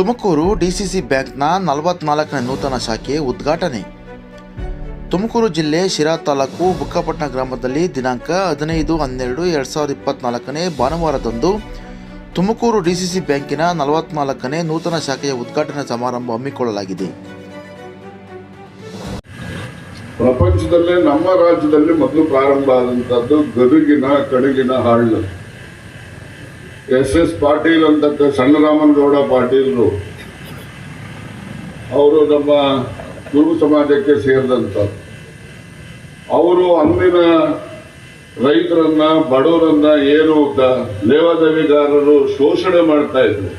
Tumakuru DCC ಬ್ಯಾಂಕ್ನ ನಲವತ್ನಾಲ್ಕನೇ ನೂತನ ಶಾಖೆ ಉದ್ಘಾಟನೆ. ತುಮಕೂರು ಜಿಲ್ಲೆ ಶಿರಾ ತಾಲೂಕು ಬುಕ್ಕಪಟ್ಟಣ ಗ್ರಾಮದಲ್ಲಿ ದಿನಾಂಕ ಹದಿನೈದು ಹನ್ನೆರಡು ಎರಡು ಸಾವಿರದ ಇಪ್ಪತ್ನಾಲ್ಕನೇ ಭಾನುವಾರದಂದು ತುಮಕೂರು ಡಿಸಿಸಿ ಬ್ಯಾಂಕಿನ ನಲವತ್ನಾಲ್ಕನೇ ನೂತನ ಶಾಖೆಯ ಉದ್ಘಾಟನಾ ಸಮಾರಂಭ ಹಮ್ಮಿಕೊಳ್ಳಲಾಗಿದೆ. ಪ್ರಪಂಚದಲ್ಲೇ ನಮ್ಮ ರಾಜ್ಯದಲ್ಲಿ ಮೊದಲು ಪ್ರಾರಂಭ ಆದಂತದ್ದು ಗದುಗಿನ ಕಡುಗಿನ ಹಾಳು ಎಸ್ ಎಸ್ ಪಾಟೀಲ್ ಅಂತ ಸಣ್ಣರಾಮನಗೌಡ ಪಾಟೀಲ್ರು, ಅವರು ನಮ್ಮ ಗುರು ಸಮಾಜಕ್ಕೆ ಸೇರಿದಂತ ಅವರು ಅಂದಿನ ರೈತರನ್ನ, ಬಡವರನ್ನ ಏನು ಲೇವಾದೇವಿಗಾರರು ಶೋಷಣೆ ಮಾಡ್ತಾ ಇದ್ರು.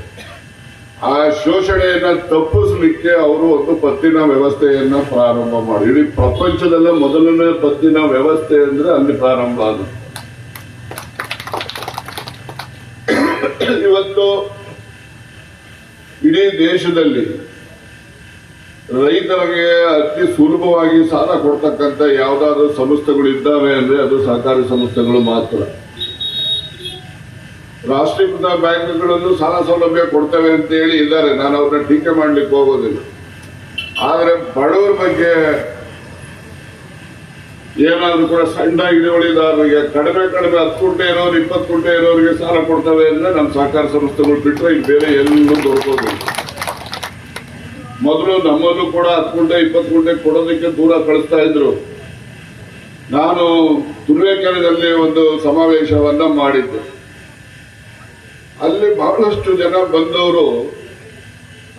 ಆ ಶೋಷಣೆಯನ್ನ ತಪ್ಪಿಸ್ಲಿಕ್ಕೆ ಅವರು ಒಂದು ಪತ್ತಿನ ವ್ಯವಸ್ಥೆಯನ್ನ ಪ್ರಾರಂಭ ಮಾಡಿ. ಇಡೀ ಪ್ರಪಂಚದಲ್ಲೇ ಮೊದಲನೇ ಪತ್ತಿನ ವ್ಯವಸ್ಥೆ ಅಂದ್ರೆ ಅಲ್ಲಿ ಪ್ರಾರಂಭ ಆದ ಇವತ್ತು ಇಡೀ ದೇಶದಲ್ಲಿ ರೈತರಿಗೆ ಅತಿ ಸುಲಭವಾಗಿ ಸಾಲ ಕೊಡ್ತಕ್ಕಂಥ ಯಾವ್ದಾದ್ರು ಸಂಸ್ಥೆಗಳು ಇದ್ದಾವೆ ಅಂದ್ರೆ ಅದು ಸಹಕಾರಿ ಸಂಸ್ಥೆಗಳು ಮಾತ್ರ. ರಾಷ್ಟ್ರೀಕೃತ ಬ್ಯಾಂಕ್ಗಳನ್ನು ಸಾಲ ಸೌಲಭ್ಯ ಕೊಡ್ತವೆ ಅಂತ ಹೇಳಿ ಇದ್ದಾರೆ. ನಾನು ಅವ್ರನ್ನ ಟೀಕೆ ಮಾಡ್ಲಿಕ್ಕೆ ಹೋಗೋದಿಲ್ಲ. ಆದ್ರೆ ಬಡವರ ಬಗ್ಗೆ ಏನಾದ್ರು ಕೂಡ ಸಣ್ಣ ಹಿಡುವಳಿದಾರರಿಗೆ ಕಡಿಮೆ ಕಡಿಮೆ ಹತ್ತು ಕುಂಟೆ ಇರೋರು, ಇಪ್ಪತ್ತು ಕುಂಟೆ ಇರೋರಿಗೆ ಸಾಲ ಕೊಡ್ತವೆ ಅಂದ್ರೆ ನಮ್ಮ ಸಹಕಾರ ಸಂಸ್ಥೆಗಳು ಬಿಟ್ಟರೆ ಇಲ್ಲಿ ಬೇರೆ ಎಲ್ಲೂ ದೊರಕೋದಿಲ್ಲ. ಮೊದಲು ನಮ್ಮಲ್ಲೂ ಕೂಡ ಹತ್ತು ಕುಂಟೆ ಇಪ್ಪತ್ತು ಕುಂಟೆ ಕೊಡೋದಕ್ಕೆ ದೂರ ಕಳಿಸ್ತಾ ಇದ್ರು. ನಾನು ತುರುವೇಕೆರೆಯಲ್ಲಿ ಒಂದು ಸಮಾವೇಶವನ್ನ ಮಾಡಿದ್ದೆ. ಅಲ್ಲಿ ಬಹಳಷ್ಟು ಜನ ಬಂದವರು,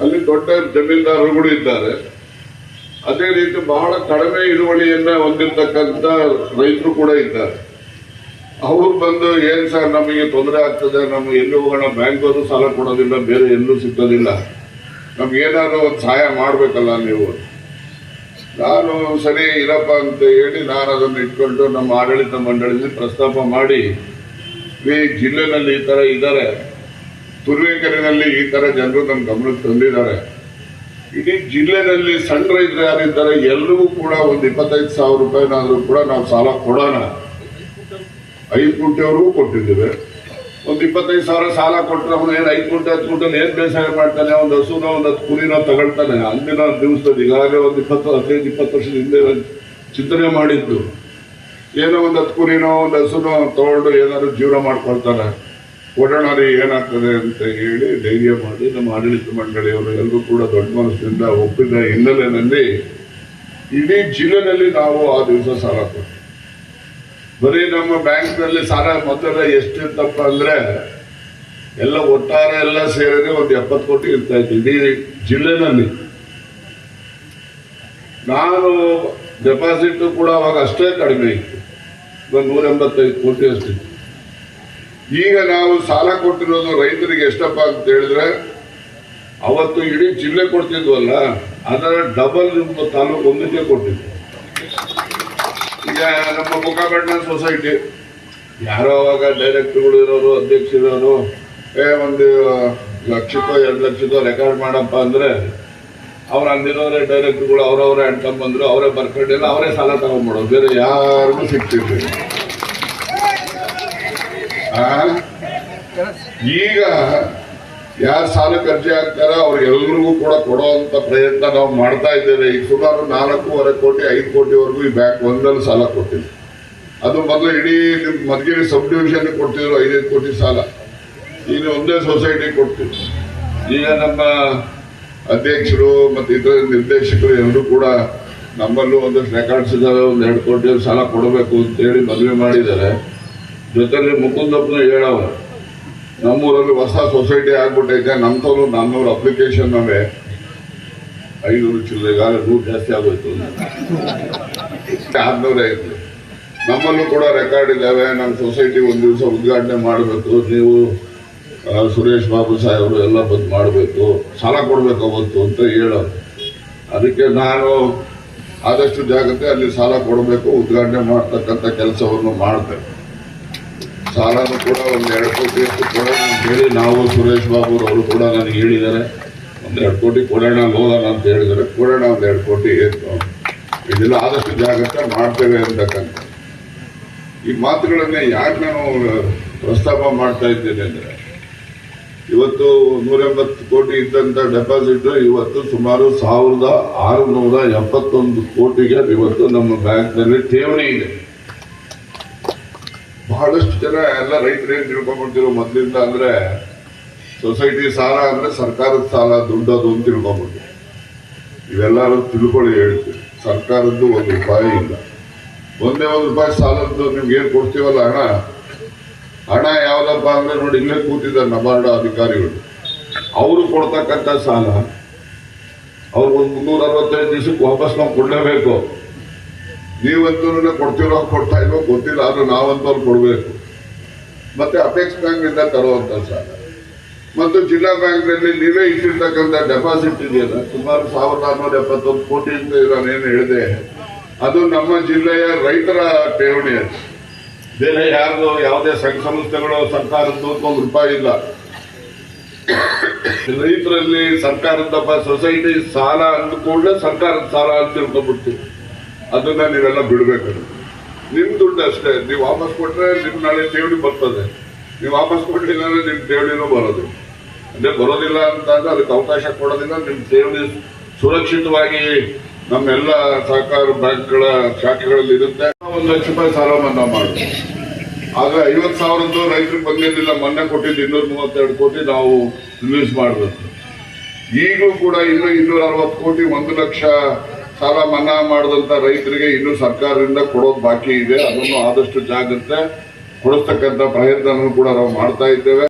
ಅಲ್ಲಿ ದೊಡ್ಡ ಜಮೀನ್ದಾರರುಗಳು ಇದ್ದಾರೆ. ಅದೇ ರೀತಿ ಬಹಳ ಕಡಿಮೆ ಇಳುವಳಿಯನ್ನ ಹೊಂದಿರತಕ್ಕಂತ ರೈತರು ಕೂಡ ಇದ್ದಾರೆ. ಅವ್ರು ಬಂದು, ಏನ್ ಸರ್, ನಮಗೆ ತೊಂದರೆ ಆಗ್ತದೆ, ನಮ್ಗೆ ಎಲ್ಲಿ ಹೋಗೋಣ ಬ್ಯಾಂಕ್ ಅವರು ಸಾಲ ಕೊಡೋದಿಲ್ಲ, ಬೇರೆ ಎಲ್ಲೂ ಸಿಗೋದಿಲ್ಲ ನಮ್ಗೆ ಏನಾದ್ರು ಒಂದು ಸಹಾಯ ಮಾಡ್ಬೇಕಲ್ಲ ನೀವು? ನಾನು, ಸರಿ, ಇರಪ್ಪ ಅಂತ ಹೇಳಿ ನಾನು ಅದನ್ನು ಇಟ್ಕೊಂಡು ನಮ್ಮ ಆಡಳಿತ ಮಂಡಳಿಯಲ್ಲಿ ಪ್ರಸ್ತಾಪ ಮಾಡಿ, ಈ ಜಿಲ್ಲೆನಲ್ಲಿ ಈ ಥರ ಇದ್ದಾರೆ. ತುರುವೇಕೆರೆನಲ್ಲಿ ಈ ತರ ಜನರು ನಮ್ಮ ಗಮನಕ್ಕೆ ತಂದಿದ್ದಾರೆ. ಇಡೀ ಜಿಲ್ಲೆನಲ್ಲಿ ಸಣ್ಣ ರೈತರು ಯಾರಿದ್ದಾರೆ, ಎಲ್ರಿಗೂ ಕೂಡ ಒಂದು ಇಪ್ಪತ್ತೈದು ಸಾವಿರ ರೂಪಾಯಿನಾದರೂ ಕೂಡ ನಾವು ಸಾಲ ಕೊಡೋಣ. ಐದು ಕುಂಟೆವರೆಗೂ ಕೊಟ್ಟಿದ್ದೇವೆ. ಒಂದು ಇಪ್ಪತ್ತೈದು ಸಾವಿರ ಸಾಲ ಕೊಟ್ಟರೆ ಅವನು ಏನು ಐದು ಕೋಟಿ, ಹತ್ತು ಕೋಟಿ ಏನು ಬೇಸಾಯ ಮಾಡ್ತಾನೆ, ಒಂದು ಹಸುನೋ, ಒಂದು ಹತ್ತು ಕುರಿನೋ ತಗೊಳ್ತಾನೆ. ಅಂದಿನ ದಿವಸದಲ್ಲಿ ಈಗಾಗಲೇ ಒಂದು ಇಪ್ಪತ್ತು, ಹದಿನೈದು, ಇಪ್ಪತ್ತು ವರ್ಷದ ಹಿಂದೆ ಚಿಂತನೆ ಮಾಡಿದ್ದು. ಏನೋ ಒಂದು ಹತ್ತು ಕುರಿನೋ, ಒಂದು ಹಸುನೋ ತಗೊಂಡು ಏನಾದ್ರು ಜೀವನ ಮಾಡ್ಕೊಳ್ತಾನೆ. ರೀ ಏನಾಗ್ತದೆ ಅಂತ ಹೇಳಿ ಧೈರ್ಯ ಮಾಡಿ ನಮ್ಮ ಆಡಳಿತ ಮಂಡಳಿಯವರು ಎಲ್ಲರೂ ಕೂಡ ದೊಡ್ಡ ಮನಸ್ಸಿನಿಂದ ಒಪ್ಪಿದ ಹಿನ್ನೆಲೆಯಲ್ಲಿ ಇಡೀ ಜಿಲ್ಲೆನಲ್ಲಿ ನಾವು ಆ ದಿವಸ ಸಾಲ ಕೊಟ್ಟು. ಬರೀ ನಮ್ಮ ಬ್ಯಾಂಕ್ನಲ್ಲಿ ಸಾಲ ಮೊದಲ ಎಷ್ಟಿರ್ತಪ್ಪ ಅಂದ್ರೆ ಎಲ್ಲ ಒಟ್ಟಾರೆ ಎಲ್ಲ ಸೇರಿದ್ರೆ ಒಂದು ಎಪ್ಪತ್ತು ಕೋಟಿ ಇರ್ತಾ ಇತ್ತು ಇಡೀ ಜಿಲ್ಲೆನಲ್ಲಿ. ನಾನು ಡೆಪಾಸಿಟ್ ಕೂಡ ಅವಾಗ ಅಷ್ಟೇ ಕಡಿಮೆ ಇತ್ತು. ಇವಾಗ ನೂರ ಎಂಬತ್ತೈದು ಕೋಟಿ ಅಷ್ಟಿತ್ತು. ಈಗ ನಾವು ಸಾಲ ಕೊಟ್ಟಿರೋದು ರೈತರಿಗೆ ಎಷ್ಟಪ್ಪ ಅಂತ ಹೇಳಿದ್ರೆ, ಅವತ್ತು ಇಡೀ ಜಿಲ್ಲೆ ಕೊಡ್ತಿದ್ವಲ್ಲ, ಅದರ ಡಬಲ್ ನಿಮ್ಮ ತಾಲೂಕು ಒಂದಕ್ಕೆ ಕೊಟ್ಟಿದ್ವಿ ಈಗ ನಮ್ಮ ಮುಖಾಬಣ್ಣ ಸೊಸೈಟಿ ಯಾರೋ ಅವಾಗ ಡೈರೆಕ್ಟರ್ಗಳು ಇರೋರು ಅಧ್ಯಕ್ಷರಿರೋರು ಏ, ಒಂದು ಲಕ್ಷಕ್ಕೋ, ಎರಡು ಲಕ್ಷಕ್ಕೋ ರೆಕಾರ್ಡ್ ಮಾಡಪ್ಪ ಅಂದ್ರೆ, ಅವ್ರ ಅಲ್ಲಿರೋರೆ ಡೈರೆಕ್ಟರ್ಗಳು ಅವರವರೇ ಬಂದ್ರು ಅವರೇ ಬರ್ಕೊಂಡಿಲ್ಲ, ಅವರೇ ಸಾಲ ತಗೊಂಡ್ಬಿಡೋದು ಬೇರೆ ಯಾರಿಗೂ ಸಿಗ್ತಿರ್ಲಿಲ್ಲ? ಈಗ ಯಾರು ಸಾಲಕ್ಕೆ ಅರ್ಜಿ ಹಾಕ್ತಾರ ಅವ್ರಿಗೆಲ್ರಿಗೂ ಕೂಡ ಕೊಡುವಂತ ಪ್ರಯತ್ನ ನಾವು ಮಾಡ್ತಾ ಇದ್ದೇವೆ. ಈಗ ಸುಮಾರು ನಾಲ್ಕೂವರೆ ಕೋಟಿ, ಐದು ಕೋಟಿವರೆಗೂ ಈ ಬ್ಯಾಂಕ್ ಒಂದಲ್ಲಿ ಸಾಲ ಕೊಟ್ಟಿದೆ. ಅದು ಮೊದಲು ಇಡೀ ಮಧುಗಿರಿ ಸಬ್ ಡಿವಿಷನ್ ಕೊಡ್ತಿದ್ರು, ಐದೈದು ಕೋಟಿ ಸಾಲ. ಈಗ ಒಂದೇ ಸೊಸೈಟಿ ಕೊಡ್ತೀವಿ ಈಗ ನಮ್ಮ ಅಧ್ಯಕ್ಷರು ಮತ್ತು ಇತರ ನಿರ್ದೇಶಕರು ಎಲ್ಲರೂ ಕೂಡ ನಮ್ಮಲ್ಲೂ ಒಂದಷ್ಟು ರೆಕಾರ್ಡ್ಸ್ ಇದ್ದಾವೆ ಒಂದು ಎರಡು ಕೋಟಿ ಸಾಲ ಕೊಡಬೇಕು ಅಂತೇಳಿ ಮದುವೆ ಮಾಡಿದ್ದಾರೆ. ಜೊತೆಲಿ ಮುಕುಂದಪ್ಪನ ಹೇಳೋ ನಮ್ಮೂರಲ್ಲಿ ಹೊಸ ಸೊಸೈಟಿ ಆಗ್ಬಿಟ್ಟೈತೆ. ನಮ್ಮವರು ನಾನ್ನೂರು ಅಪ್ಲಿಕೇಶನ್ ಅವೆ ಐನೂರು ಚಿಲ್ಲರೆಗಾಲ ನೂರು ಜಾಸ್ತಿ ಆಗೋಯ್ತು. ಆರ್ನೂರೇ ಐತೆ ನಮ್ಮಲ್ಲೂ ಕೂಡ ರೆಕಾರ್ಡ್ ಇದ್ದಾವೆ. ನಮ್ಮ ಸೊಸೈಟಿ ಒಂದು ದಿವಸ ಉದ್ಘಾಟನೆ ಮಾಡಬೇಕು. ನೀವು ಸುರೇಶ್ ಬಾಬು ಸಾಹೇಬರು ಎಲ್ಲ ಬಂದು ಮಾಡಬೇಕು. ಸಾಲ ಕೊಡಬೇಕು ಅವತ್ತು ಅಂತ ಹೇಳೋ ಅದಕ್ಕೆ ನಾನು ಆದಷ್ಟು ಜಾಗಕ್ಕೆ ಅಲ್ಲಿ ಸಾಲ ಕೊಡಬೇಕು, ಉದ್ಘಾಟನೆ ಮಾಡ್ತಕ್ಕಂಥ ಕೆಲಸವನ್ನು ಮಾಡ್ತೇವೆ ಸಾಲನು ಕೂಡ ಒಂದು ಎರಡು ಕೋಟಿ ಅಷ್ಟು ಕೊಡೋಣ ಹೇಳಿ ನಾವು ಸುರೇಶ್ ಬಾಬು ಅವರು ಕೂಡ ನನಗೆ ಹೇಳಿದ್ದಾರೆ. ಒಂದು ಎರಡು ಕೋಟಿ ಕೊಡೋಣ ಹೋಗೋಣ ಅಂತ ಹೇಳಿದರೆ ಕೊಡೋಣ ಒಂದು ಎರಡು ಕೋಟಿ ಇದೆಲ್ಲ ಆದಷ್ಟು ಜಾಗ್ರತೆ ಮಾಡ್ತೇವೆ ಅಂತಕ್ಕಂಥ. ಈ ಮಾತುಗಳನ್ನೇ ಯಾಕೆ ನಾನು ಪ್ರಸ್ತಾಪ ಮಾಡ್ತಾ ಇದ್ದೇನೆ ಅಂದರೆ, ಇವತ್ತು ನೂರ ಎಂಬತ್ತು ಕೋಟಿ ಇದ್ದಂಥ ಡೆಪಾಸಿಟ್ ಇವತ್ತು ಸುಮಾರು ಸಾವಿರದ ಆರುನೂರ ಎಪ್ಪತ್ತೊಂದು ಕೋಟಿಗೆ ಇವತ್ತು ನಮ್ಮ ಬ್ಯಾಂಕ್ನಲ್ಲಿ ಠೇವಣಿ ಇದೆ. ಬಹಳಷ್ಟು ಜನ ಎಲ್ಲ ರೈತರು ಏನ್ ತಿಳ್ಕೊಂಡ್ಬಿಡ್ತಿರೋ ಮೊದಲಿಂದ ಅಂದ್ರೆ ಸೊಸೈಟಿ ಸಾಲ ಅಂದ್ರೆ ಸರ್ಕಾರದ ಸಾಲ, ದುಡ್ಡದು ಅಂತ ತಿಳ್ಕೊಂಡ್ಬಿಟ್ಟು ಇವೆಲ್ಲರೂ ತಿಳ್ಕೊಳ್ಳಿ ಹೇಳ್ತೀವಿ. ಸರ್ಕಾರದ್ದು ಒಂದು ರೂಪಾಯಿ ಇಲ್ಲ. ಒಂದೇ ಒಂದು ರೂಪಾಯಿ ಸಾಲದ್ದು ನಿಮ್ಗೆ ಏನು ಕೊಡ್ತೀವಲ್ಲ ಹಣ? ಹಣ ಯಾವ್ದಪ್ಪ ಅಂದ್ರೆ ನೋಡಿ, ಇಲ್ಲೇ ಕೂತಿದ್ದಾರೆ ನಬಾರ್ಡ ಅಧಿಕಾರಿಗಳು. ಅವರು ಕೊಡ್ತಕ್ಕಂಥ ಸಾಲ ಅವ್ರಿಗೆ ಒಂದು ಮುನ್ನೂರ ಅರವತ್ತೈದು ದಿವಸಕ್ಕೆ ವಾಪಸ್ ನಾವು ಕೊಡ್ಲೇಬೇಕು. ನೀವಂತೂ ಕೊಡ್ತಿರೋ ಕೊಡ್ತಾ ಇಲ್ವೋ ಗೊತ್ತಿಲ್ಲ, ಆದ್ರೂ ನಾವಂತೂ ಕೊಡಬೇಕು. ಮತ್ತೆ ಅಪೆಕ್ಸ್ ಬ್ಯಾಂಕ್ ಇಂದ ತರುವಂತ ಸಾಲ. ಮತ್ತು ಜಿಲ್ಲಾ ಬ್ಯಾಂಕ್ನಲ್ಲಿ ನೀವೇ ಇಟ್ಟಿರ್ತಕ್ಕಂಥ ಡೆಪಾಸಿಟ್ ಇದೆಯಲ್ಲ, ಸುಮಾರು ಸಾವಿರದ ಆರ್ನೂರ ಎಪ್ಪತ್ತೊಂದು ಕೋಟಿ ಅಂತ ನಾನೇನು ಹೇಳಿದೆ. ಅದು ನಮ್ಮ ಜಿಲ್ಲೆಯ ರೈತರ ಠೇವಣಿ ಅದು. ಬೇರೆ ಯಾರ್ದು, ಯಾವುದೇ ಸಂಘ ಸಂಸ್ಥೆಗಳು ಸರ್ಕಾರದ್ದು ಒಂದು ರೂಪಾಯಿ ಇಲ್ಲ. ರೈತರಲ್ಲಿ ಸರ್ಕಾರದ ಸೊಸೈಟಿ ಸಾಲ ಅಂದ್ಕೊಂಡ್ರೆ ಸರ್ಕಾರದ ಸಾಲ ಅಂತ ತಿಳ್ಕೊಂಡ್ಬಿಡ್ತೀವಿ. ಅದನ್ನ ನೀವೆಲ್ಲ ಬಿಡ್ಬೇಕು. ನಿಮ್ ದುಡ್ಡು ಅಷ್ಟೇ. ನೀವು ವಾಪಸ್ ಕೊಟ್ರೆ ನಿಮ್ ನಾಳೆ ಠೇವಣಿ ಬರ್ತದೆ. ನೀವು ವಾಪಸ್ ಕೊಟ್ಟಿಲ್ಲ ಅಂದ್ರೆ ನಿಮ್ ಠೇವಣಿನೂ ಬರೋದು. ಅಂದ್ರೆ ಬರೋದಿಲ್ಲ ಅಂತ ಅದಕ್ಕೆ ಅವಕಾಶ ಕೊಡೋದಿಲ್ಲ. ನಿಮ್ ಠೇವಣಿ ಸುರಕ್ಷಿತವಾಗಿ ನಮ್ಮೆಲ್ಲ ಸಹಕಾರ ಬ್ಯಾಂಕ್ಗಳ ಶಾಖೆಗಳಲ್ಲಿ ಇರುತ್ತೆ. ಒಂದು ಲಕ್ಷ ರೂಪಾಯಿ ಸಾಲ ಮನ್ನಾ ಮಾಡಿ. ಆದ್ರೆ ಐವತ್ ಸಾವಿರದ್ದು ರೈತರಿಗೆ ಬಂದಿರಲಿಲ್ಲ. ಮೊನ್ನೆ ಕೊಟ್ಟಿದ್ದು ಇನ್ನೂರ ಮೂವತ್ತೆರಡು ಕೋಟಿ ನಾವು ರಿಲೀಸ್ ಮಾಡಬೇಕು. ಈಗಲೂ ಕೂಡ ಇನ್ನೂ ಇನ್ನೂರ ಅರವತ್ತು ಕೋಟಿ ಒಂದು ಲಕ್ಷ ಸಾಲ ಮನ್ನಾ ಮಾಡಿದಂತ ರೈತರಿಗೆ ಇನ್ನು ಸರ್ಕಾರದಿಂದ ಕೊಡೋದು ಬಾಕಿ ಇದೆ. ಅದನ್ನು ಆದಷ್ಟು ಜಾಗ್ರತೆ ಕೊಡಿಸ್ತಕ್ಕಂಥ ಪ್ರಯತ್ನವನ್ನು ಕೂಡ ನಾವು ಮಾಡ್ತಾ ಇದ್ದೇವೆ.